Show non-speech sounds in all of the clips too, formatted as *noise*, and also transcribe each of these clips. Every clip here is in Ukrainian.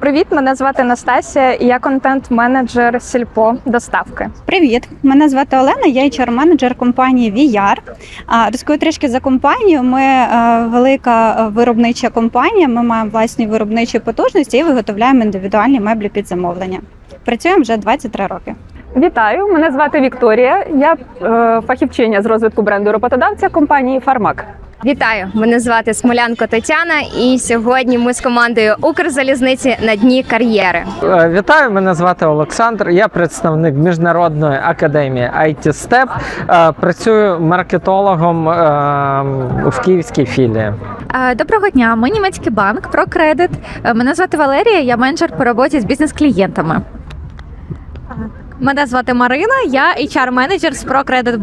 Привіт, мене звати Настасія, і я контент-менеджер Сільпо доставки. Привіт, мене звати Олена, я HR-менеджер компанії VR. Розкажу трішки за компанію. Ми е, велика е, виробнича компанія. Ми маємо власні виробничі потужності і виготовляємо індивідуальні меблі під замовлення. Працюємо вже 23 роки. Вітаю, мене звати Вікторія. Я е, фахівчиня з розвитку бренду роботодавця компанії Фармак. Вітаю! Мене звати Смолянко Тетяна, і сьогодні ми з командою Укрзалізниці на дні кар'єри. Е, Вітаю, мене звати Олександр. Я представник міжнародної академії IT Step. Е, Працюю маркетологом е, в київській філії. Доброго дня, ми німецький банк ProCredit. Е, Мене звати Валерія, я менеджер по роботі з бізнес-клієнтами. Мене звати Марина, я HR-менеджер з ProCredit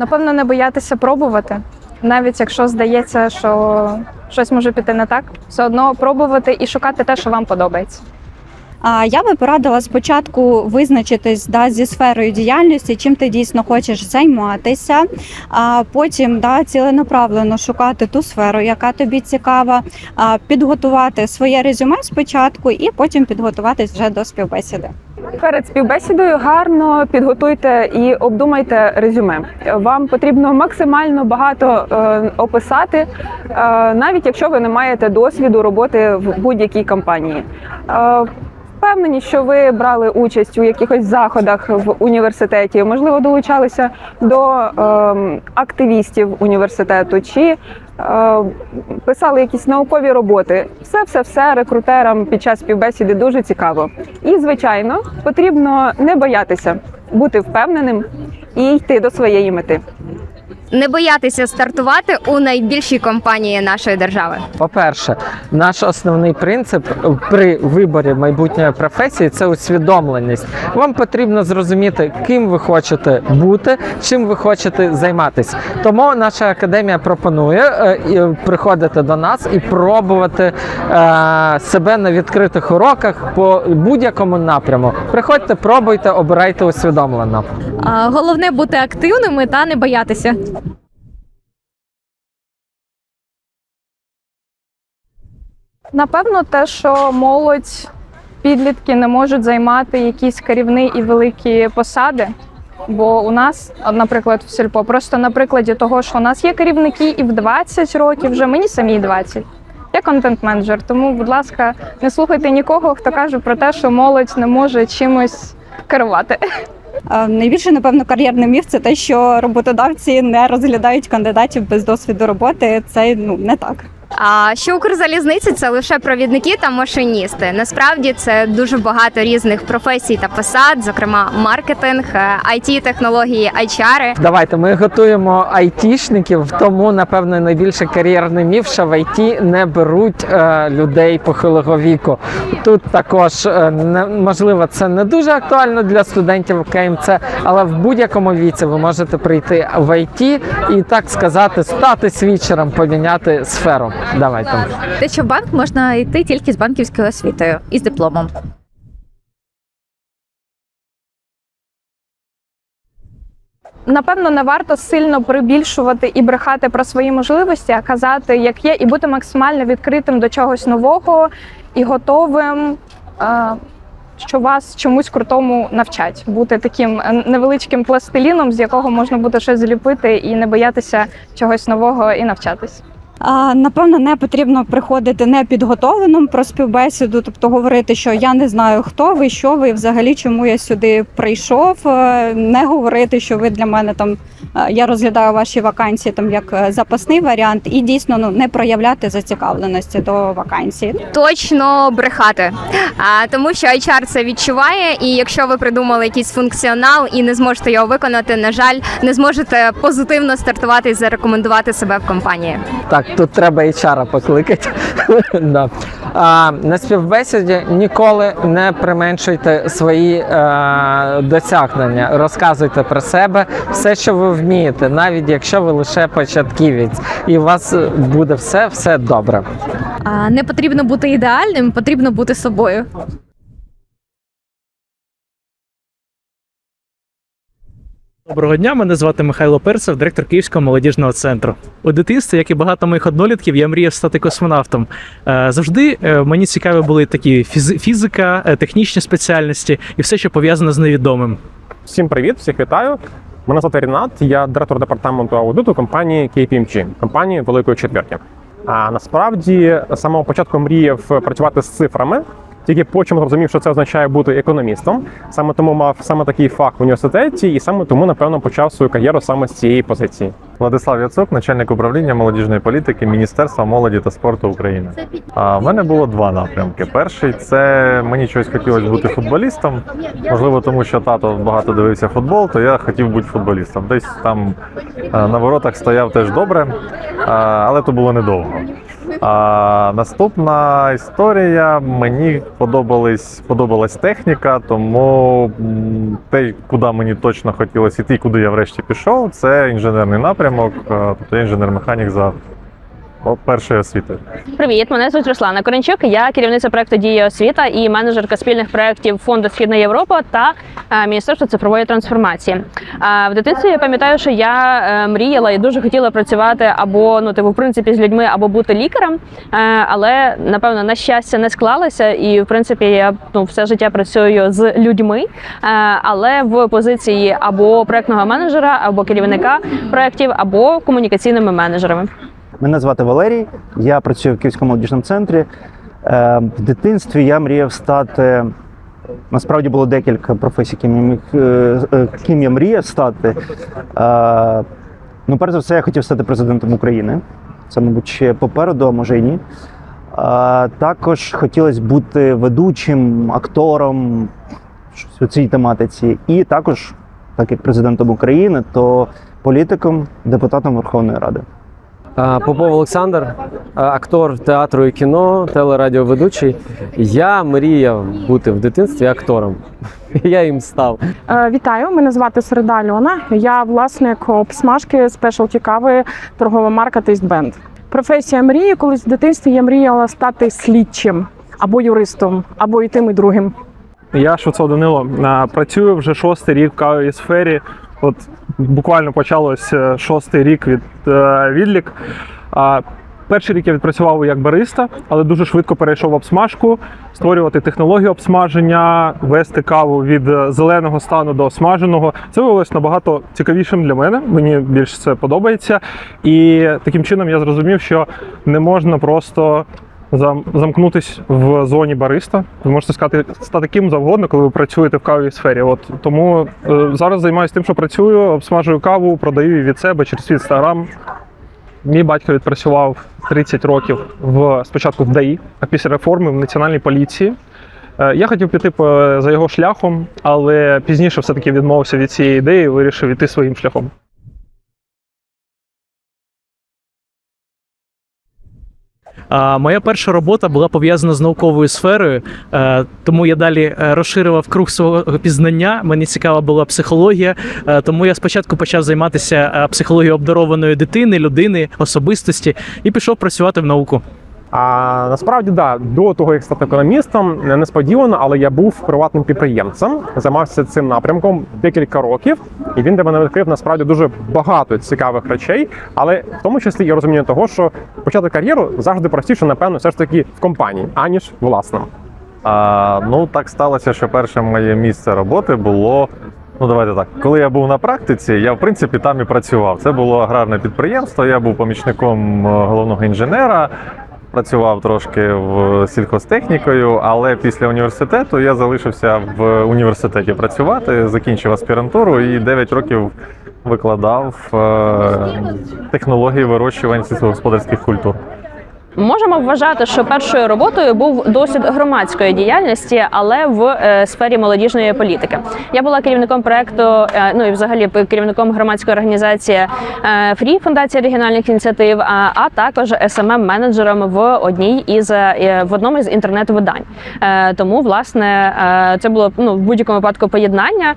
Напевно, не боятися пробувати, навіть якщо здається, що щось може піти не так, все одно пробувати і шукати те, що вам подобається. Я би порадила спочатку визначитись да, зі сферою діяльності, чим ти дійсно хочеш займатися, а потім да, ціленаправлено шукати ту сферу, яка тобі цікава, підготувати своє резюме спочатку і потім підготуватись вже до співбесіди. Перед співбесідою гарно підготуйте і обдумайте резюме. Вам потрібно максимально багато е, описати, е, навіть якщо ви не маєте досвіду роботи в будь-якій компанії. Е, Впевнені, що ви брали участь у якихось заходах в університеті, можливо, долучалися до ем, активістів університету чи е, писали якісь наукові роботи. Все, все, все рекрутерам під час співбесіди дуже цікаво. І, звичайно, потрібно не боятися бути впевненим і йти до своєї мети. Не боятися стартувати у найбільшій компанії нашої держави. По-перше, наш основний принцип при виборі майбутньої професії це усвідомленість. Вам потрібно зрозуміти, ким ви хочете бути, чим ви хочете займатися. Тому наша академія пропонує е, приходити до нас і пробувати е, себе на відкритих уроках по будь-якому напряму. Приходьте, пробуйте, обирайте усвідомлено. А, Головне бути активними та не боятися. Напевно, те, що молодь, підлітки не можуть займати якісь керівні і великі посади. Бо у нас, наприклад, в сільпо, просто на прикладі того, що у нас є керівники і в 20 років, вже мені самій 20. Я контент-менеджер, тому, будь ласка, не слухайте нікого, хто каже про те, що молодь не може чимось керувати. Е, Найбільше, напевно, кар'єрний міф це те, що роботодавці не розглядають кандидатів без досвіду роботи. Це ну не так. А що Укрзалізниці це лише провідники та машиністи. Насправді це дуже багато різних професій та посад, зокрема маркетинг, it технології, HR. Давайте ми готуємо айтішників, тому напевно найбільше кар'єрний міф, що в ІТ не беруть е, людей похилого віку. Тут також е, можливо це не дуже актуально для студентів КМЦ, але в будь-якому віці ви можете прийти в ІТ і так сказати, стати свічером, поміняти сферу. Давайте. Те, що в банк можна йти тільки з банківською освітою і з дипломом. Напевно, не варто сильно прибільшувати і брехати про свої можливості, а казати, як є, і бути максимально відкритим до чогось нового і готовим, е, що вас чомусь крутому навчать. Бути таким е, невеличким пластиліном, з якого можна буде щось зліпити, і не боятися чогось нового і навчатись. Напевно, не потрібно приходити непідготовленим про співбесіду, тобто говорити, що я не знаю, хто ви, що ви, взагалі, чому я сюди прийшов. Е, Не говорити, що ви для мене там е, я розглядаю ваші вакансії там як е, запасний варіант, і дійсно ну не проявляти зацікавленості до вакансії. Точно брехати, а тому що HR це відчуває, і якщо ви придумали якийсь функціонал і не зможете його виконати, на жаль, не зможете позитивно стартувати і зарекомендувати себе в компанії. Так, тут треба HR покликати. *laughs* да. а, на співбесіді ніколи не применшуйте свої е, досягнення. Розказуйте про себе все, що ви вмієте, навіть якщо ви лише початківець, і у вас буде все, все добре. А не потрібно бути ідеальним, потрібно бути собою. Доброго дня, мене звати Михайло Перцев, директор Київського молодіжного центру. У дитинстві, як і багато моїх однолітків, я мріяв стати космонавтом. Е, Завжди е, мені цікаві були такі фізи- фізика, е, технічні спеціальності і все, що пов'язане з невідомим. Всім привіт, всіх вітаю. Мене звати Рінат, я директор департаменту аудиту компанії KPMG, компанії Великої Четвірки. А насправді з самого початку мріяв працювати з цифрами. Тільки потім зрозумів, що це означає бути економістом. Саме тому мав саме такий фах в університеті, і саме тому, напевно, почав свою кар'єру саме з цієї позиції. Владислав Яцук, начальник управління молодіжної політики Міністерства молоді та спорту України. А в мене було два напрямки. Перший це мені щось хотілося бути футболістом. Можливо, тому що тато багато дивився футбол, то я хотів бути футболістом. Десь там е, на воротах стояв теж добре, але то було недовго. А наступна історія. Мені подобались, подобалась техніка, тому те, куди мені точно хотілося йти, куди я врешті пішов, це інженерний напрямок, е, тобто інженер-механік за о, першою освітою. Привіт, мене звуть Руслана Коренчук. Я керівниця проекту Дія освіта і менеджерка спільних проєктів фонду Східна Європа та е, Міністерства цифрової трансформації. Е, В дитинстві я пам'ятаю, що я е, мріяла і дуже хотіла працювати або ну типу, в принципі з людьми, або бути лікарем. Але напевно на щастя не склалося, і в принципі я ну все життя працюю з людьми, але в позиції або проектного менеджера, або керівника проєктів, або комунікаційними менеджерами. Мене звати Валерій, я працюю в Київському молодіжному центрі. Е, В дитинстві я мріяв стати. Насправді було декілька професій, ким я, е, е, ким я мріяв стати. Ну, перш за все, я хотів стати президентом України. Це, мабуть, ще попереду, а може і ні. Також хотілося бути ведучим, актором у цій тематиці. І також, так як президентом України, то політиком, депутатом Верховної Ради. Попов Олександр, актор театру і кіно, телерадіоведучий. Я мріяв бути в дитинстві актором. *laughs* Я їм став. Е, Вітаю, мене звати Середа Альона. Я власник обсмажки спешалті кави, торгова марка Band. Професія мрії. Колись в дитинстві я мріяла стати слідчим або юристом, або і тим, і другим. Я Швецов Данило. Працюю вже шостий рік в кавовій сфері. От буквально почалось шостий рік від е, відлік. Перший рік я відпрацював як бариста, але дуже швидко перейшов в обсмажку, створювати технологію обсмаження, вести каву від е, зеленого стану до смаженого. Це виявилось набагато цікавішим для мене. Мені більше це подобається. І таким чином я зрозумів, що не можна просто замкнутись в зоні бариста. Ви можете стати, стати ким завгодно, коли ви працюєте в кавовій сфері. От тому е, зараз займаюся тим, що працюю, обсмажую каву, продаю її від себе через інстаграм. Мій батько відпрацював 30 років в спочатку в ДАІ, а після реформи в національній поліції. Е, Я хотів піти за його шляхом, але пізніше все-таки відмовився від цієї ідеї і вирішив іти своїм шляхом. Моя перша робота була пов'язана з науковою сферою, е, тому я далі е, розширював круг свого пізнання. Мені цікава була психологія, е, тому я спочатку почав займатися психологією обдарованої дитини, людини, особистості і пішов працювати в науку. А насправді да, до того як стати економістом, несподівано, але я був приватним підприємцем, займався цим напрямком декілька років, і він для мене відкрив насправді дуже багато цікавих речей. Але в тому числі я розумію того, що почати кар'єру завжди простіше, напевно, все ж таки в компанії, аніж власним. А, ну так сталося, що перше моє місце роботи було. Ну, давайте так. Коли я був на практиці, я в принципі там і працював. Це було аграрне підприємство. Я був помічником е, головного інженера, працював трошки в сільхозтехнікою, але після університету я залишився в університеті працювати, закінчив аспірантуру і 9 років викладав е, технології вирощування сільськогосподарських культур. Можемо вважати, що першою роботою був досвід громадської діяльності, але в е, сфері молодіжної політики. Я була керівником проекту, е, ну і взагалі керівником громадської організації е, Фрі Фундація регіональних ініціатив, а, також smm менеджером в одній із е, в одному із інтернет-видань. Е, Тому власне е, це було ну в будь-якому випадку поєднання.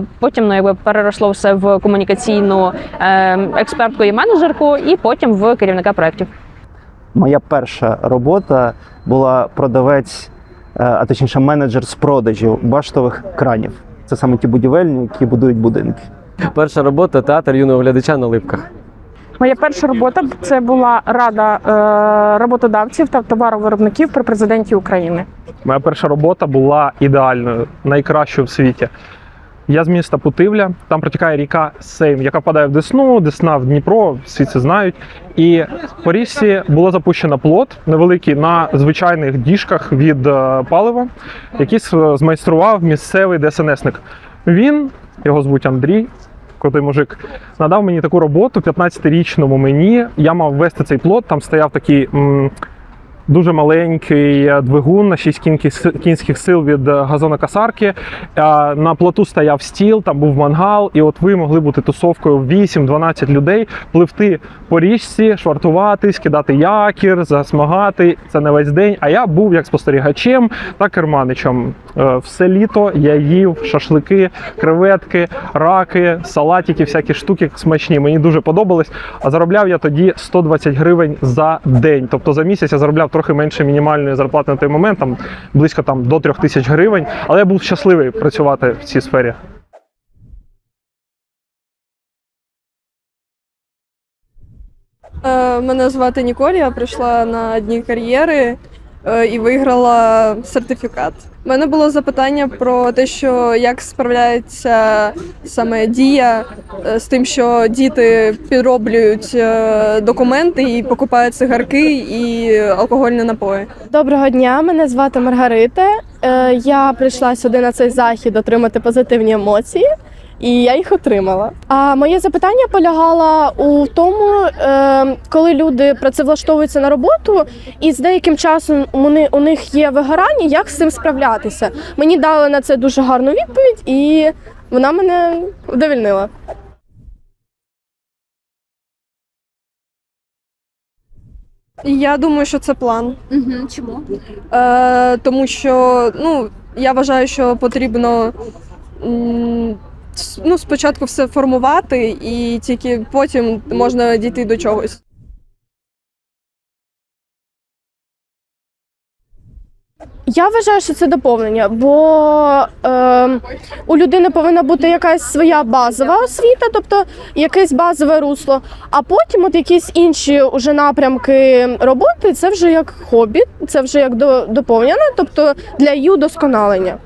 Е, Потім ну якби переросло все в комунікаційну е, експертку і менеджерку, і потім в керівника проектів. Моя перша робота була продавець, е, а точніше менеджер з продажів баштових кранів. Це саме ті будівельні, які будують будинки. Перша робота театр юного глядача на липках. Моя перша робота це була рада е, роботодавців та товаровиробників при президенті України. Моя перша робота була ідеальною, найкращою в світі. Я з міста Путивля, там протікає ріка Сейм, яка впадає в Десну, Десна в Дніпро, всі це знають. І по річці було запущено плот невеликий на звичайних діжках від е, палива, який змайстрував місцевий ДСНСник. Він, його звуть Андрій, крутий мужик, надав мені таку роботу 15-річному мені. Я мав вести цей плот, там стояв такий. Дуже маленький е, двигун на 6 кінських- сил від е, газонокосарки. Е, На плоту стояв стіл, там був мангал, і от ви могли бути тусовкою в 8-12 людей, пливти по річці, швартувати, скидати якір, засмагати. Це не весь день. А я був як спостерігачем та керманичем. Все літо я їв шашлики, креветки, раки, салатики, всякі штуки смачні. Мені дуже подобались. А заробляв я тоді 120 гривень за день. Тобто за місяць я заробляв трохи менше мінімальної зарплати на той момент, там близько там до трьох тисяч гривень. Але я був щасливий працювати в цій сфері. Е, Мене звати Ніколь, я прийшла на дні кар'єри і виграла сертифікат. У мене було запитання про те, що як справляється саме дія е, з тим, що діти підроблюють е, документи і покупають цигарки і алкогольні напої. Доброго дня, мене звати Маргарита. Е, Я прийшла сюди на цей захід отримати позитивні емоції, і я їх отримала. А моє запитання полягало у тому, е, коли люди працевлаштовуються на роботу, і з деяким часом вони, у них є вигорання, як з цим справлятися. Мені дали на це дуже гарну відповідь, і вона мене вдовільнила. Я думаю, що це план. Угу. Чому? Е, тому що ну, я вважаю, що потрібно м, ну, спочатку все формувати, і тільки потім можна дійти до чогось. Я вважаю, що це доповнення, бо е, у людини повинна бути якась своя базова освіта, тобто якесь базове русло, а потім от якісь інші уже напрямки роботи це вже як хобі, це вже як до, доповнення, тобто для її удосконалення.